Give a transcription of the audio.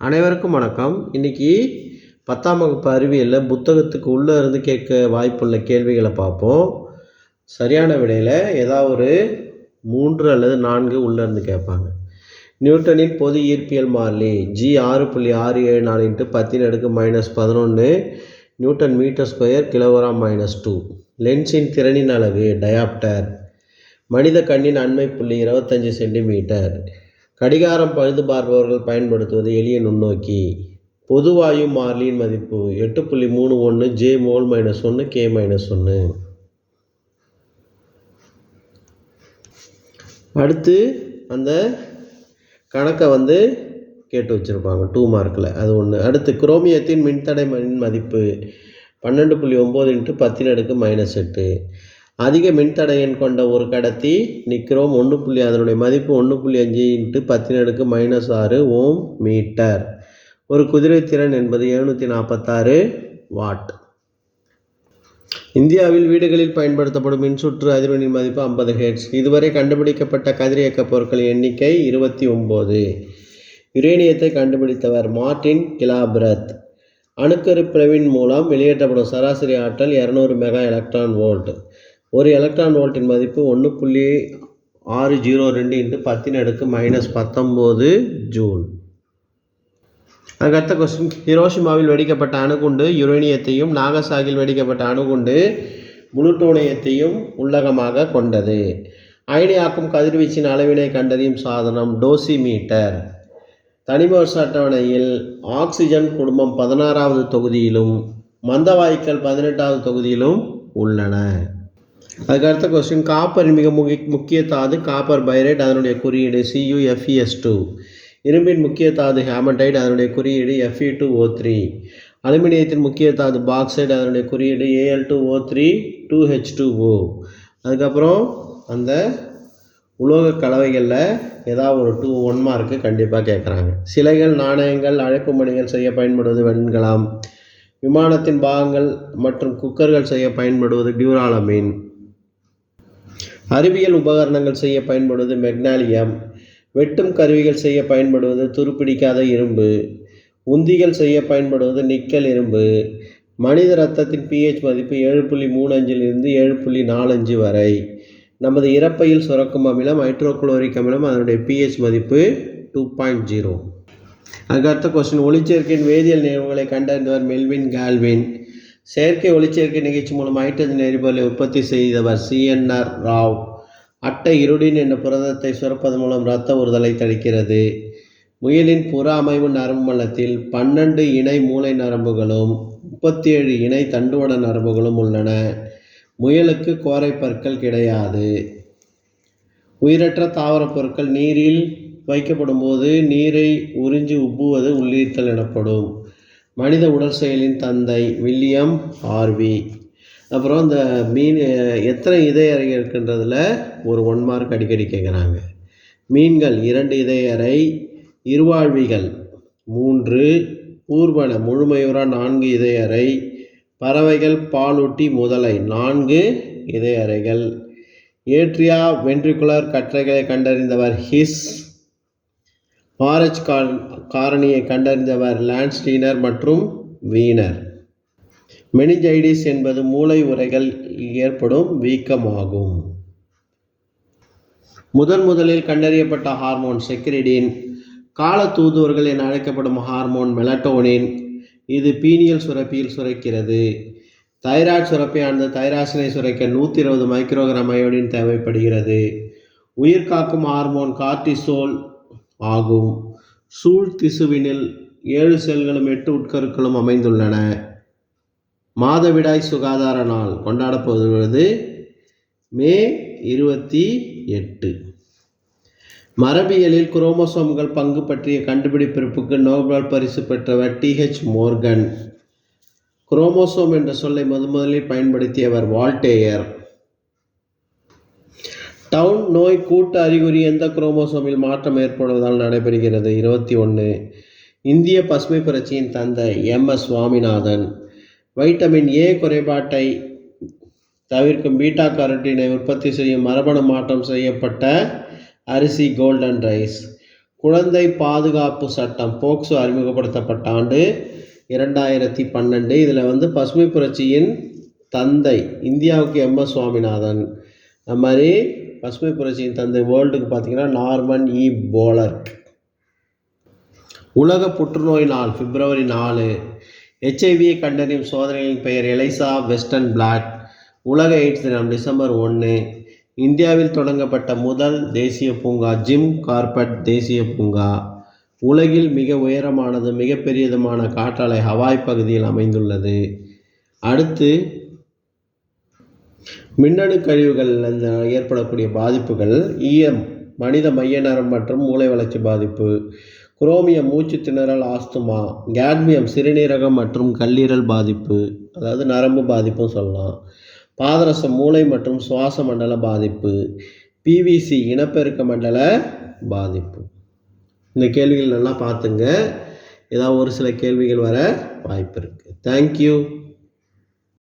அனைவருக்கும் வணக்கம். இன்னைக்கு பத்தாம் வகுப்பு அறிவியலில் புத்தகத்துக்கு உள்ளே இருந்து கேட்க வாய்ப்புள்ள கேள்விகளை பார்ப்போம். சரியான விடையில் ஏதாவது ஒரு மூன்று அல்லது நான்கு உள்ளே இருந்து கேட்பாங்க. நியூட்டனின் பொது ஈர்ப்பியல் மாறிலி ஜி ஆறு புள்ளி ஆறு ஏழு நாலு இன்ட்டு பத்தின் அடுக்கு மைனஸ் பதினொன்று newton metre square kilogram minus two லென்ஸின் திறனின் அளவு டயாப்டர் மனித கண்ணின் அண்மை புள்ளி இருபத்தஞ்சி சென்டிமீட்டர். கடிகாரம் பழுது பார்ப்பவர்கள் பயன்படுத்துவது எளிய நுண்ணோக்கி. பொதுவாயு மாறிலியின் மதிப்பு எட்டு புள்ளி மூணு ஒன்று ஜே மோல் மைனஸ் ஒன்று கே மைனஸ் ஒன்று அடுத்து அந்த கணக்கை வந்து கேட்டு வச்சுருப்பாங்க டூ மார்க்கில் அது ஒன்று அடுத்து குரோமியத்தின் மின்தடை மதிப்பு பன்னெண்டு புள்ளி ஒம்பது இன்ட்டு பத்தின் அடுக்கு மைனஸ் எட்டு. அதிக மின்தடையன் கொண்ட ஒரு கடத்தி நிற்கிறோம். ஒன்று புள்ளி அதனுடைய மதிப்பு ஒன்று புள்ளி அஞ்சு இன்ட்டு பத்தின் அடுக்கு மைனஸ் ஆறு ஓம் மீட்டர். ஒரு குதிரைத்திறன் என்பது எழுநூற்றி நாற்பத்தாறு வாட். இந்தியாவில் வீடுகளில் பயன்படுத்தப்படும் மின்சுற்று அதிர்வெண்ணின் மதிப்பு ஐம்பது ஹெட்ஸ் இதுவரை கண்டுபிடிக்கப்பட்ட கதிரியக்க பொருட்களின் எண்ணிக்கை இருபத்தி ஒம்பது. யுரேனியத்தை கண்டுபிடித்தவர் மார்டின் கிலாபிரத். அணுக்கரு பிளவின் மூலம் வெளியேற்றப்படும் சராசரி ஆற்றல் இரநூறு மெகா எலக்ட்ரான் வோல்ட். ஒரு எலக்ட்ரான் வோல்ட்டின் மதிப்பு ஒன்று புள்ளி ஆறு ஜீரோ ரெண்டு இன்ட்டு பத்தின் அடுக்கு மைனஸ் பத்தொம்போது ஜூல். அதுக்கடுத்த கொஸ்டின் ஹிரோஷிமாவில் வெடிக்கப்பட்ட அணுகுண்டு யுரேனியத்தையும் நாகசாகில் வெடிக்கப்பட்ட அணுகுண்டு புளுட்டோனியத்தையும் உள்ளகமாக கொண்டது. அயனியாக்கும் கதிர்வீச்சின் அளவினை கண்டறியும் சாதனம் டோசிமீட்டர். தனிமவர்ஷ அட்டவணையில் ஆக்சிஜன் குடும்பம் பதினாறாவது தொகுதியிலும் மந்தவாயுக்கள் பதினெட்டாவது தொகுதியிலும் உள்ளன. அதுக்கு அடுத்த கொஸ்டின் காப்பர் மிக முக்கிய முக்கிய தாது காப்பர் பைரேட் அதனுடைய குறியீடு சியூஎஃப்இஎஸ் டூ இரும்பின் முக்கிய தாது ஹேமடைட் அதனுடைய குறியீடு F E two O three அலுமினியத்தின் முக்கிய தாது பாக்சைடு அதனுடைய குறியீடு A L two O three two H two O அதுக்கப்புறம் அந்த உலோக கலவைகளில் ஏதாவது ஒரு டூ ஒன் மார்க்கு கண்டிப்பாக கேட்குறாங்க சிலைகள் நாணயங்கள் அழைப்பு மணிகள் செய்ய பயன்படுவது வெண்கலம். விமானத்தின் பாகங்கள் மற்றும் குக்கர்கள் செய்ய பயன்படுவது டியூராலமீன். அறிவியல் உபகரணங்கள் செய்ய பயன்படுவது மெக்னாலியம். வெட்டும் கருவிகள் செய்ய பயன்படுவது துருப்பிடிக்காத இரும்பு. உந்திகள் செய்ய பயன்படுவது நிக்கல் இரும்பு. மனித ரத்தத்தின் பிஹெச் மதிப்பு ஏழு புள்ளி மூணு அஞ்சிலிருந்து ஏழு புள்ளி நாலஞ்சு வரை. நமது இறப்பையில் சுரக்கும் அமிலம் ஹைட்ரோக்ளோரிக் அமிலம் அதனுடைய பிஹெச் மதிப்பு டூ பாயிண்ட் ஜீரோ அதுக்கடுத்த கொஸ்டின் ஒளிச்சேர்க்கையின் வேதியியல் நிகழ்வுகளை கண்டறிந்தவர் மெல்வின் கால்வின். செயற்கை ஒளிச்சேர்க்கை நிகழ்ச்சி மூலம் ஹைட்ரஜன் எரிபொருளை உற்பத்தி செய்தவர் சிஎன்ஆர் ராவ். அட்டை இருடின் என்ற புரதத்தை சுரப்பதன் மூலம் இரத்த உறுதலை தடுக்கிறது. முயலின் புற அமைவு நரம்பு மண்டலத்தில் பன்னெண்டு இணை மூளை நரம்புகளும் முப்பத்தி ஏழு இணை தண்டுவட நரம்புகளும் உள்ளன. முயலுக்கு கோரை பற்கள் கிடையாது. உயிரற்ற தாவரப் பொருட்கள் நீரில் வைக்கப்படும் போது நீரை உறிஞ்சி உப்புவது உள்ளீர்த்தல் எனப்படும். மனித உடல் செயலின் தந்தை வில்லியம் ஆர்வி அப்புறம் இந்த மீன் எத்தனை இதயறை இருக்கின்றதில் ஒரு ஒன் மார்க் அடிக்கடி கேட்குறாங்க மீன்கள் இரண்டு இதயறை இருவாழ்விகள் மூன்று ஊர்வன முழுமையுறா நான்கு இதயறை பறவைகள் பாலூட்டி முதலை நான்கு இதயறைகள். ஏட்ரியா வென்ட்ரிகுலர் கற்றைகளை கண்டறிந்தவர் ஹிஸ் பாரஜ் காரணியை கண்டறிந்தவர் லான்ஸ்டீனர் மற்றும் வீனர். மெனிஜைடிஸ் என்பது மூளை உரைகள் ஏற்படும் வீக்கமாகும். முதன் முதலில் கண்டறியப்பட்ட ஹார்மோன் செக்ரிடின். கால தூதுவர்கள் என அழைக்கப்படும் ஹார்மோன் மெலட்டோனின். இது பீனியல் சுரப்பியில் சுரக்கிறது. தைராய்டு சுரப்பியானது தைராசினை சுரைக்க நூற்றி இருபது மைக்ரோகிராம் அயோடின் தேவைப்படுகிறது. உயிர் காக்கும் ஹார்மோன் கார்டிசோல் ஆகும். சூழ்திசுவினில் ஏழு செல்களும் எட்டு உட்கருக்களும் அமைந்துள்ளன. மாதவிடாய் சுகாதார நாள் கொண்டாடப்படுவது மே இருபத்தி எட்டு. மரபியலில் குரோமோசோம்கள் பங்கு பற்றிய கண்டுபிடிப்பிற்கு நோபல் பரிசு பெற்றவர் டிஹெச் மோர்கன். குரோமோசோம் என்ற சொல்லை முதலில் பயன்படுத்தியவர் வால்டேயர். டவுன் நோய் கூட்டு அறிகுறி எந்த குரோமோசோமில் மாற்றம் ஏற்படுவதால் நடைபெறுகிறது? இருபத்தி ஒன்று இந்திய பசுமை புரட்சியின் தந்தை M. S. Swaminathan. Vitamin A குறைபாட்டை தவிர்க்கும் பீட்டா கரோட்டினை உற்பத்தி செய்யும் மரபணு மாற்றம் செய்யப்பட்ட அரிசி கோல்டன் ரைஸ். குழந்தை பாதுகாப்பு சட்டம் போக்சோ அறிமுகப்படுத்தப்பட்ட ஆண்டு இரண்டாயிரத்தி பன்னெண்டு. இதில் வந்து பசுமை புரட்சியின் தந்தை இந்தியாவுக்கு எம்எஸ் சுவாமிநாதன். அது மாதிரி பசுமை புரட்சியின் தந்தை வேர்ல்டுக்கு பார்த்தீங்கன்னா நார்மன் இ. போலர்க் உலக புற்றுநோய் நாள் பிப்ரவரி நாலு. ஹெச்ஐவியை கண்டறியும் சோதனையின் பெயர் எலைசா வெஸ்டர்ன் பிளாட். உலக எய்ட்ஸ் தினம் டிசம்பர் ஒன்று இந்தியாவில் தொடங்கப்பட்ட முதல் தேசிய பூங்கா ஜிம் கார்பெட் தேசிய பூங்கா. உலகில் மிக உயரமானது மிகப்பெரியதுமான காற்றாலை ஹவாய் பகுதியில் அமைந்துள்ளது. அடுத்து மின்னணு கழிவுகளில் ஏற்படக்கூடிய பாதிப்புகள் ஈயம் மனித மைய நரம் மற்றும் மூளை வளர்ச்சி பாதிப்பு குரோமியம் மூச்சு திணறல் ஆஸ்துமா கேட்மியம் சிறுநீரகம் மற்றும் கல்லீரல் பாதிப்பு அதாவது நரம்பு பாதிப்பும் சொல்லலாம். பாதரசம் மூளை மற்றும் சுவாச மண்டல பாதிப்பு பிவிசி இனப்பெருக்க மண்டல பாதிப்பு. இந்த கேள்விகள் நல்லா பார்த்துங்க. ஏதாவது ஒரு சில கேள்விகள் வர வாய்ப்பு இருக்குது தேங்க்யூ